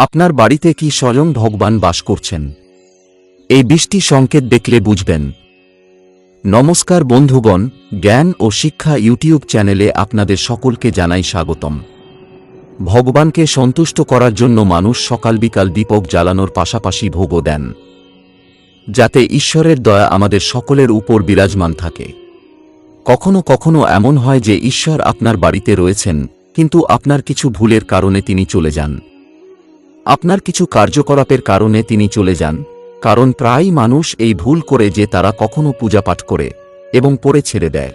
আপনার বাড়িতে কি স্বয়ং ভগবান বাস করছেন? এই বৃষ্টি সংকেত দেখলে বুঝবেন। নমস্কার বন্ধুগণ, জ্ঞান ও শিক্ষা ইউটিউব চ্যানেলে আপনাদের সকলকে জানাই স্বাগতম। ভগবানকে সন্তুষ্ট করার জন্য মানুষ সকাল বিকাল দীপক জ্বালানোর পাশাপাশি ভোগও দেন। যাতে ঈশ্বরের দয়া আমাদের সকলের উপর বিরাজমান থাকে। কখনো কখনো এমন হয় যে ঈশ্বর আপনার বাড়িতে রয়েছেন, কিন্তু আপনার কিছু ভুলের কারণে তিনি চলে যান। আপনার কিছু কার্যকলাপের কারণে তিনি চলে যান, কারণ প্রায় মানুষ এই ভুল করে যে তারা কখনো পূজা পাঠ করে এবং পরে ছেড়ে দেয়।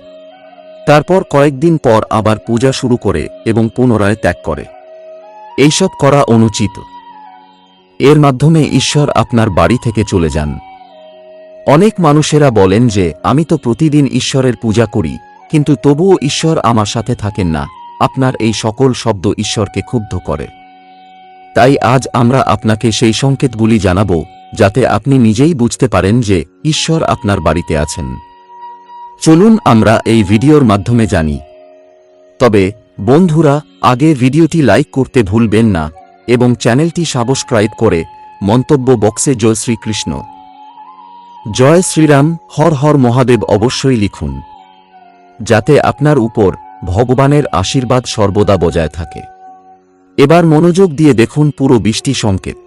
তারপর কয়েকদিন পর আবার পূজা শুরু করে এবং পুনরায় ত্যাগ করে। এইসব করা অনুচিত। এর মাধ্যমে ঈশ্বর আপনার বাড়ি থেকে চলে যান। অনেক মানুষেরা বলেন যে, আমি তো প্রতিদিন ঈশ্বরের পূজা করি, কিন্তু তবুও ঈশ্বর আমার সাথে থাকেন না। আপনার এই সকল শব্দ ঈশ্বরকে ক্ষুব্ধ করে। তাই আজ আমরা আপনাকে সেই সংকেতগুলি জানাব, যাতে আপনি নিজেই বুঝতে পারেন যে ঈশ্বর আপনার বাড়িতে আছেন। চলুন আমরা এই ভিডিওর মাধ্যমে জানি। তবে, বন্ধুরা, আগে ভিডিওটি লাইক করতে ভুলবেন না এবং চ্যানেলটি সাবস্ক্রাইব করে মন্তব্য বক্সে জয় শ্রীকৃষ্ণ। জয় শ্রীরাম, হর হর মহাদেব অবশ্যই লিখুন। যাতে আপনার উপর ভগবানের আশীর্বাদ সর্বদা বজায় থাকে। এবার মনোযোগ দিয়ে দেখুন পুরো বৃষ্টি সংকেত।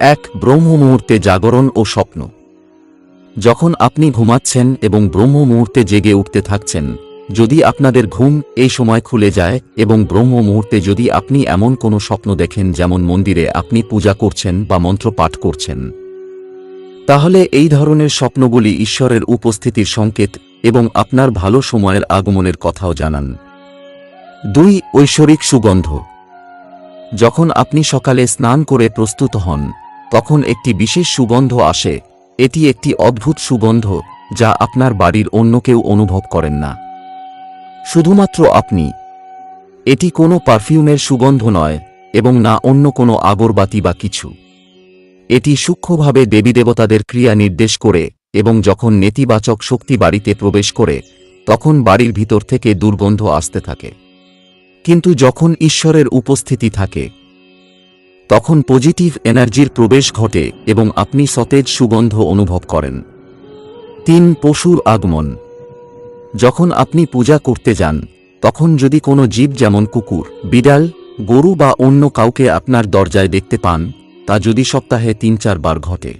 এক ব্রহ্ম মুহূর্তে জাগরণ ও স্বপ্ন। যখন আপনি ঘুমাচ্ছেন এবং ব্রহ্ম মুহূর্তে জেগে উঠতে থাকছেন, যদি আপনাদের ঘুম এই সময় খুলে যায় এবং ব্রহ্ম মুহূর্তে যদি আপনি এমন কোনো স্বপ্ন দেখেন যেমন মন্দিরে আপনি পূজা করছেন বা মন্ত্র পাঠ করছেন, তাহলে এই ধরনের স্বপ্নগুলি ঈশ্বরের উপস্থিতির সংকেত এবং আপনার ভালো সময়ের আগমনের কথাও জানান। দুই ঐশ্বরিক সুগন্ধ। যখন আপনি সকালে স্নান করে প্রস্তুত হন, তখন একটি বিশেষ সুগন্ধ আসে। এটি একটি অদ্ভুত সুগন্ধ, যা আপনার বাড়ির অন্য কেউ অনুভব করেন না। শুধুমাত্র আপনি। এটি কোনো পারফিউমের সুগন্ধ নয়, এবং না অন্য কোনো আগরবাতি বা কিছু। এটি সূক্ষ্মভাবে দেবীদেবতাদের ক্রিয়া নির্দেশ করে, এবং যখন নেতিবাচক শক্তি বাড়িতে প্রবেশ করে, তখন বাড়ির ভিতর থেকে দুর্গন্ধ আসতে থাকে। কিন্তু যখন ঈশ্বরের উপস্থিতি থাকে, তখন পজিটিভ এনার্জির প্রবেশ ঘটে এবং আপনি সতেজ সুগন্ধ অনুভব করেন। তিন, পশুর আগমন। যখন আপনি পূজা করতে যান, তখন যদি কোনো জীব যেমন কুকুর, বিড়াল, গরু বা অন্য কাউকে আপনার দরজায় দেখতে পান, তা যদি সপ্তাহে তিন চারবার ঘটে।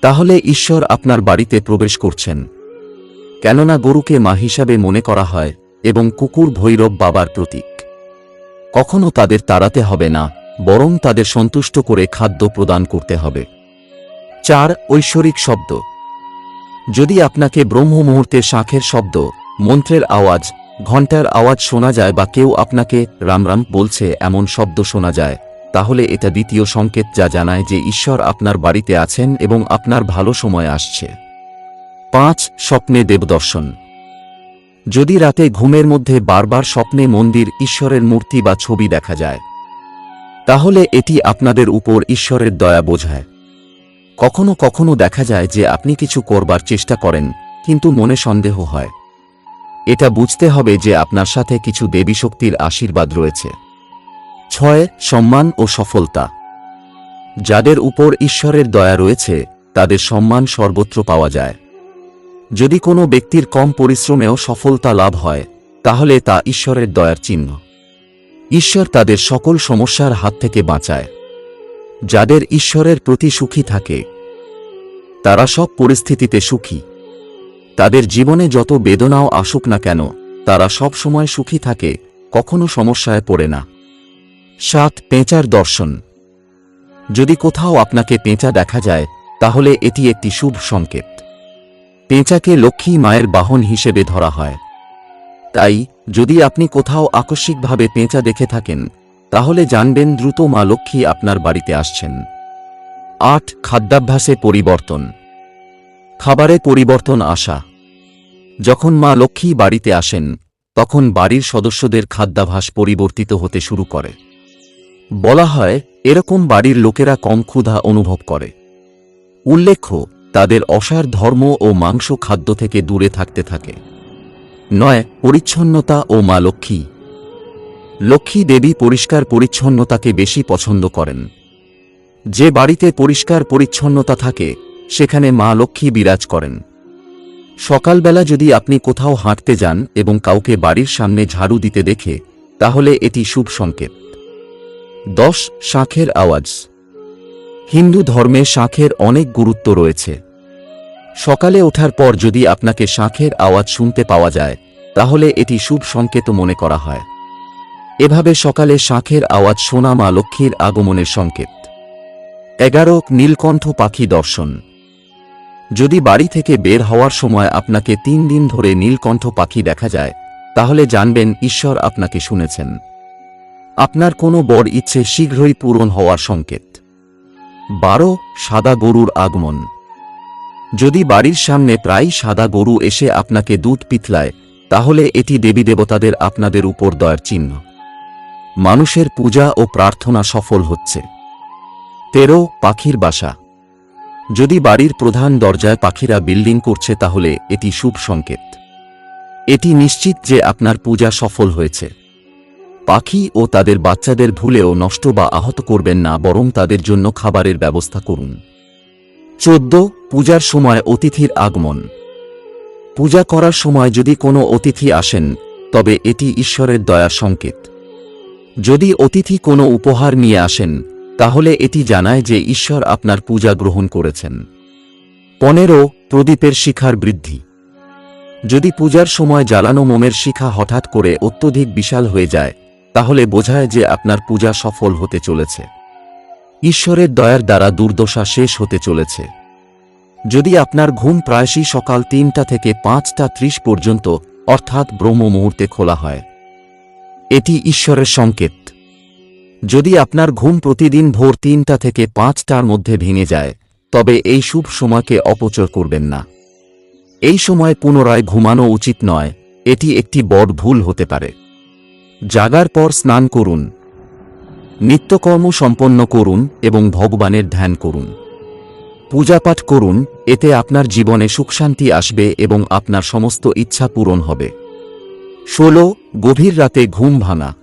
তাহলে ঈশ্বর আপনার বাড়িতে প্রবেশ করছেন। কেননা গরুকে মা হিসাবে মনে করা হয় এবং কুকুর ভৈরব বাবার প্রতীক। কখনো তাদের তাড়াতে হবে না, বরং তাদের সন্তুষ্ট করে খাদ্য প্রদান করতে হবে। চার, ঐশ্বরিক শব্দ। যদি আপনাকে ব্রহ্ম মুহূর্তে শাঁখের শব্দ, মন্ত্রের আওয়াজ, ঘণ্টার আওয়াজ শোনা যায় বা কেউ আপনাকে রাম রাম বলছে এমন শব্দ শোনা যায়, তাহলে এটা দ্বিতীয় সংকেত যা জানায় যে ঈশ্বর আপনার বাড়িতে আছেন এবং আপনার ভালো সময় আসছে। পাঁচ, স্বপ্নে দেবদর্শন। যদি রাতে ঘুমের মধ্যে বারবার স্বপ্নে মন্দির, ঈশ্বরের মূর্তি বা ছবি দেখা যায়, তাহলে এটি আপনাদের উপর ঈশ্বরের দয়া বোঝায়। কখনো কখনো দেখা যায় যে আপনি কিছু করবার চেষ্টা করেন, কিন্তু মনে সন্দেহ হয়। এটা বুঝতে হবে যে আপনার সাথে কিছু দেবী শক্তির আশীর্বাদ রয়েছে। ছয়, সম্মান ও সফলতা। যাদের উপর ঈশ্বরের দয়া রয়েছে, তাদের সম্মান সর্বত্র পাওয়া যায়। যদি কোনো ব্যক্তির কম পরিশ্রমেও সফলতা লাভ হয়, তাহলে তা ঈশ্বরের দয়ার চিহ্ন। ঈশ্বর তাদের সকল সমস্যার হাত থেকে বাঁচায়। যাদের ঈশ্বরের প্রতি সুখী থাকে, তারা সব পরিস্থিতিতে সুখী। তাদের জীবনে যত বেদনাও আসুক না কেন, তারা সব সময় সুখী থাকে, কখনো সমস্যায় পড়ে না। সাত, পেঁচার দর্শন। যদি কোথাও আপনাকে পেঁচা দেখা যায়, তাহলে এটি একটি শুভ সংকেত। পেঁচাকে লক্ষ্মী মায়ের বাহন হিসেবে ধরা হয়। তাই, যদি আপনি কোথাও আকস্মিকভাবে পেঁচা দেখে থাকেন, তাহলে জানবেন দ্রুত মা লক্ষ্মী আপনার বাড়িতে আসছেন। আট, খাদ্যাভ্যাসে পরিবর্তন। খাবারে পরিবর্তন আসা। যখন মা লক্ষ্মী বাড়িতে আসেন, তখন বাড়ির সদস্যদের খাদ্যাভাস পরিবর্তিত হতে শুরু করে। বলা হয়, এরকম বাড়ির লোকেরা কম ক্ষুধা অনুভব করে। উল্লেখ্য তাদের অসার ধর্ম ও মাংস খাদ্য থেকে দূরে থাকতে থাকে। নয়, পরিচ্ছন্নতা ও মা লক্ষ্মী। লক্ষ্মী দেবী পরিষ্কার পরিচ্ছন্নতাকে বেশি পছন্দ করেন। যে বাড়িতে পরিষ্কার পরিচ্ছন্নতা থাকে, সেখানে মা লক্ষ্মী বিরাজ করেন। সকালবেলা যদি আপনি কোথাও হাঁটতে যান এবং কাউকে বাড়ির সামনে ঝাড়ু দিতে দেখে, তাহলে এটি শুভ সংকেত। দশ, শাঁখের আওয়াজ। হিন্দু ধর্মে শাঁখের অনেক গুরুত্ব রয়েছে। সকালে ওঠার পর যদি আপনাকে শাঁখের আওয়াজ শুনতে পাওয়া যায়, তাহলে এটি শুভ সংকেত মনে করা হয়। এভাবে সকালে শাঁখের আওয়াজ শোনা মা লক্ষ্মীর আগমনের সংকেত। এগারো, নীলকণ্ঠ পাখি দর্শন। যদি বাড়ি থেকে বের হওয়ার সময় আপনাকে তিন দিন ধরে নীলকণ্ঠ পাখি দেখা যায়, তাহলে জানবেন ঈশ্বর আপনাকে শুনেছেন। আপনার কোনো বড় ইচ্ছে শীঘ্রই পূরণ হওয়ার সংকেত। বারো সাদা গরুর আগমন। যদি বাড়ির সামনে প্রায় সাদা গরু এসে আপনাকে দুধ পিতলায়, তাহলে এটি দেবী দেবতাদের আপনাদের উপর দয়ার চিহ্ন। মানুষের পূজা ও প্রার্থনা সফল হচ্ছে। তেরো পাখির বাসা। যদি বাড়ির প্রধান দরজায় পাখিরা বিল্ডিং করছে, তাহলে এটি শুভ সংকেত। এটি নিশ্চিত যে আপনার পূজা সফল হয়েছে। পাখি ও তাদের বাচ্চাদের ভুলেও নষ্ট বা আহত করবেন না, বরং তাদের জন্য খাবারের ব্যবস্থা করুন। চোদ্দ, পূজার সময় অতিথির আগমন। পূজা করার সময় যদি কোনো অতিথি আসেন, তবে এটি ঈশ্বরের দয়া সংকেত। যদি অতিথি কোনো উপহার নিয়ে আসেন, তাহলে এটি জানায় যে ঈশ্বর আপনার পূজা গ্রহণ করেছেন। পনেরো, প্রদীপের শিখার বৃদ্ধি। যদি পূজার সময় জ্বালানো মোমের শিখা হঠাৎ করে অত্যধিক বিশাল হয়ে যায় তাহলে বোঝায় যে আপনার পূজা সফল হতে চলেছে। ঈশ্বরের দয়ার দ্বারা দুর্দশা শেষ হতে চলেছে। যদি আপনার ঘুম প্রায়শই সকাল তিনটা থেকে পাঁচটা ত্রিশ পর্যন্ত, অর্থাৎ ব্রহ্ম মুহূর্তে খোলা হয়। এটি ঈশ্বরের সংকেত। যদি আপনার ঘুম প্রতিদিন ভোর তিনটা থেকে পাঁচটার মধ্যে ভেঙে যায়, তবে এই শুভ সময়কে অপচয় করবেন না। এই সময় পুনরায় ঘুমানো উচিত নয়, এটি একটি বড় ভুল হতে পারে। জাগার পর স্নান করুন। নিত্যকর্ম সম্পন্ন করুন এবং ভগবানের ধ্যান করুন। পূজাপাঠ করুন, এতে আপনার জীবনে সুখশান্তি আসবে এবং আপনার সমস্ত ইচ্ছা পূরণ হবে। ষোলো, গভীর রাতে ঘুম ভাঙা।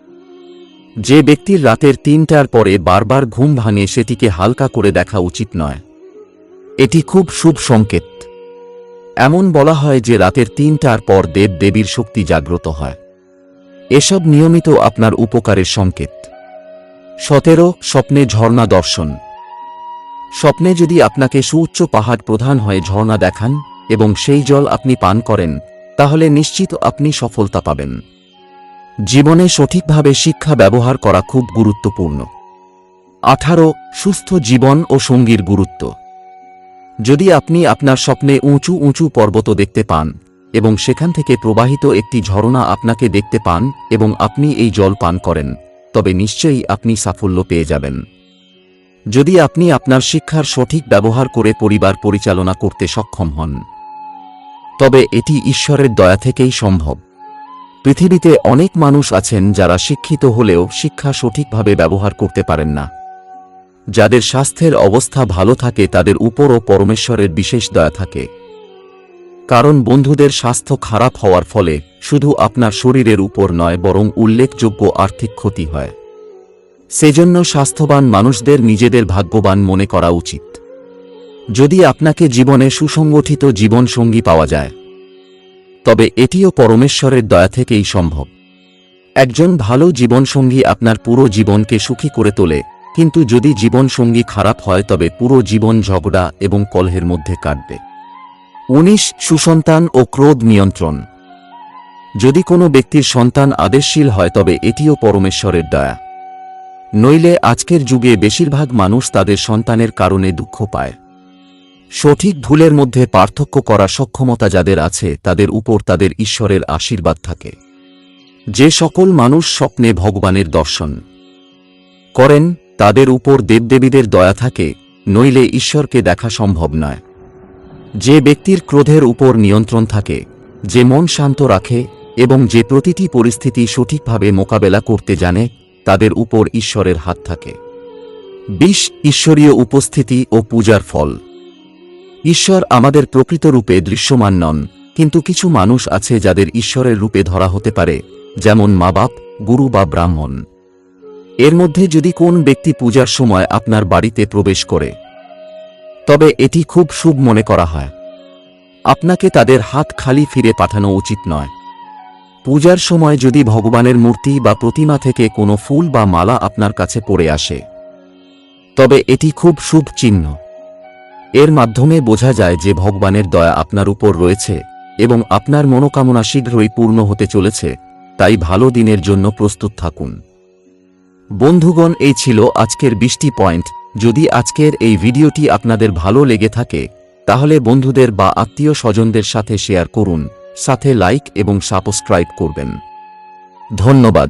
যে ব্যক্তির রাতের তিনটার পরে বারবার ঘুম ভাঙে সেটিকে হালকা করে দেখা উচিত নয়। এটি খুব শুভ সংকেত। এমন বলা হয় যে রাতের তিনটার পর দেব দেবীর শক্তি জাগ্রত হয়। এসব নিয়মিত আপনার উপকারের সংকেত। সতেরো, স্বপ্নে ঝর্ণা দর্শন। স্বপ্নে যদি আপনাকে সুউচ্চ পাহাড় প্রধান হয়ে ঝর্ণা দেখান এবং সেই জল আপনি পান করেন, তাহলে নিশ্চিত আপনি সফলতা পাবেন। জীবনে সঠিকভাবে শিক্ষা ব্যবহার করা খুব গুরুত্বপূর্ণ। আঠারো, সুস্থ জীবন ও সঙ্গীর গুরুত্ব। যদি আপনি আপনার স্বপ্নে উঁচু উঁচু পর্বত দেখতে পান এবং সেখান থেকে প্রবাহিত একটি ঝরনা আপনাকে দেখতে পান এবং আপনি এই জল পান করেন, তবে নিশ্চয়ই আপনি সাফল্য পেয়ে যাবেন। যদি আপনি আপনার শিক্ষার সঠিক ব্যবহার করে পরিবার পরিচালনা করতে সক্ষম হন, তবে এটি ঈশ্বরের দয়া থেকেই সম্ভব। পৃথিবীতে অনেক মানুষ আছেন যারা শিক্ষিত হলেও শিক্ষা সঠিকভাবে ব্যবহার করতে পারেন না। যাদের স্বাস্থ্যের অবস্থা ভালো থাকে, তাদের উপরও পরমেশ্বরের বিশেষ দয়া থাকে। কারণ বন্ধুদের স্বাস্থ্য খারাপ হওয়ার ফলে শুধু আপনার শরীরের উপর নয়, বরং উল্লেখযোগ্য আর্থিক ক্ষতি হয়। সেজন্য স্বাস্থ্যবান মানুষদের নিজেদের ভাগ্যবান মনে করা উচিত। যদি আপনাকে জীবনে সুসংগঠিত জীবনসঙ্গী পাওয়া যায়, তবে এটিও পরমেশ্বরের দয়া থেকেই সম্ভব। একজন ভালো জীবনসঙ্গী আপনার পুরো জীবনকে সুখী করে তোলে, কিন্তু যদি জীবনসঙ্গী খারাপ হয়, তবে পুরো জীবন ঝগড়া এবং কলহের মধ্যে কাটবে। উনিশ, সুসন্তান ও ক্রোধ নিয়ন্ত্রণ। যদি কোনো ব্যক্তির সন্তান আদেশশীল হয়, তবে এটিও পরমেশ্বরের দয়া। নইলে আজকের যুগে বেশিরভাগ মানুষ তাদের সন্তানের কারণে দুঃখ পায়। সঠিক ভুলের মধ্যে পার্থক্য করা সক্ষমতা যাদের আছে, তাদের উপর তাদের ঈশ্বরের আশীর্বাদ থাকে। যে সকল মানুষ স্বপ্নে ভগবানের দর্শন করেন, তাদের উপর দেবদেবীদের দয়া থাকে, নইলে ঈশ্বরকে দেখা সম্ভব নয়। যে ব্যক্তির ক্রোধের উপর নিয়ন্ত্রণ থাকে, যে মন শান্ত রাখে এবং যে প্রতিটি পরিস্থিতি সঠিকভাবে মোকাবেলা করতে জানে, তাদের উপর ঈশ্বরের হাত থাকে। বিশ ঈশ্বরীয় উপস্থিতি ও পূজার ফল। ঈশ্বর আমাদের প্রকৃত রূপে দৃশ্যমান নন, কিন্তু কিছু মানুষ আছে যাদের ঈশ্বরের রূপে ধরা হতে পারে, যেমন মা বাপ, গুরু বা ব্রাহ্মণ। এর মধ্যে যদি কোন ব্যক্তি পূজার সময় আপনার বাড়িতে প্রবেশ করে তবে এটি খুব শুভ মনে করা হয়। আপনাকে তাদের হাত খালি ফিরে পাঠানো উচিত নয়। পূজার সময় যদি ভগবানের মূর্তি বা প্রতিমা থেকে কোনো ফুল বা মালা আপনার কাছে পড়ে আসে, তবে এটি খুব শুভ চিহ্ন। এর মাধ্যমে বোঝা যায় যে ভগবানের দয়া আপনার উপর রয়েছে এবং আপনার মনোকামনা শীঘ্রই পূর্ণ হতে চলেছে, তাই ভালো দিনের জন্য প্রস্তুত থাকুন। বন্ধুগণ, এই ছিল আজকের বৃষ্টি পয়েন্ট। যদি আজকের এই ভিডিওটি আপনাদের ভালো লেগে থাকে, তাহলে বন্ধুদের বা আত্মীয় স্বজনদের সাথে শেয়ার করুন, সাথে লাইক এবং সাবস্ক্রাইব করবেন। ধন্যবাদ।